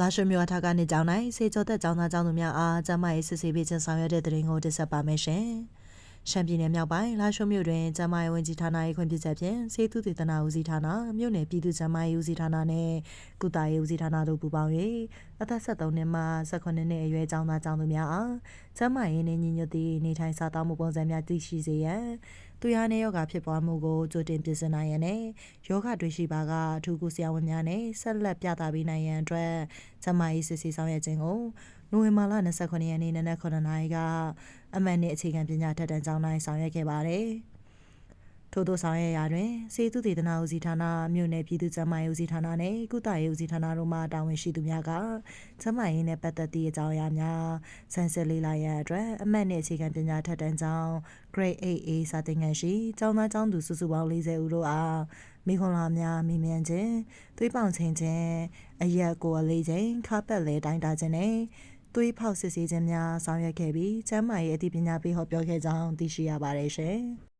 လာရှိုမြို့အထက်ကနေကြောင်းနိုင်စေကျော်သက်ကျောင်းသားကျောင်းသူများအားကျန်းမာရေးစစ်ဆေးပေးခြင်းဆောင်ရွက်တဲ့တဲ့ရင်ကိုတင်ဆက်ပါမယ်ရှင်။ရှမ်းပြည်နယ်မြောက်ပိုင်းလာရှိုမြို့တွင်ကျန်းမာရေးဝန်ကြီးဌာန၏ခွင့်ပြုချက်ဖြင့်စေတုသေသနာဦးစီးဌာနမြို့နယ်ပြည်သူ့ကျန်းမာရေးဦးစီးဌာနနှင့်ကုသရေးဦးစီးဌာနတို့ပူးပေါင်း၍အသက်73နှစ်မှ18နှစ်အရွယ်ကျောင်းသားကျောင်းသူများအားကျန်းမာရေးနှင့်ညီညွတ်သည့်နေထိုင်စားသောက်မှုပုံစံများသိရှိစေရန် သူရနှင့်ယောဂဖြစ်ပွားမှုကိုကြိုတင်ပြင်ဆင်နိုင်ရန်နှင့်ယောဂတွေ့ရှိပါကအထူးကုဆရာဝန်များနှင့်ဆက်လက်ပြသပေးနိုင်ရန်အတွက်ကျန်းမာရေးစစ်ဆေးဆောင်ရွက်ခြင်းကိုနိုဝင်ဘာလ29ရက်နေ့နနက်9:00နာရီကအမှန်နှင့်အခြေခံပညာထက်တန်းကျောင်းတိုင်းဆောင်ရွက်ခဲ့ပါတယ်။ ထို့သောဆောင်ရွက်ရာတွင်စေတုသေသနာဦးစီးဌာနမြို့နယ်ပြည်သူ့ကျန်းမာရေးဦးစီးဌာနနှင့်ကုသရေးဦးစီးဌာနတို့မှတာဝန်ရှိသူများကကျန်းမာရေးနှင့်ပတ်သက်သည့်အကြောင်းအရာများဆန်းစစ်လေ့လာရန်အတွက်အမှတ်နှင့်အခြေခံပညာထက်တန်းကျောင်း Grade 8A စာသင်ခန်းရှိကျောင်းသားကျောင်းသူစုစုပေါင်း40ဦးတို့အားမိခွန်လာများမိမြန်ခြင်းသွေးပေါင်ခြင်းခြင်းအရက်ကိုအလေးခြင်းခါပက်လဲတိုင်းတာခြင်းနှင့်သွေးဖောက်စစ်ဆေးခြင်းများဆောင်ရွက်ခဲ့ပြီးကျန်းမာရေးအသိပညာပေးဟောပြောခဲ့ကြောင်းသိရှိရပါတယ်ရှင်။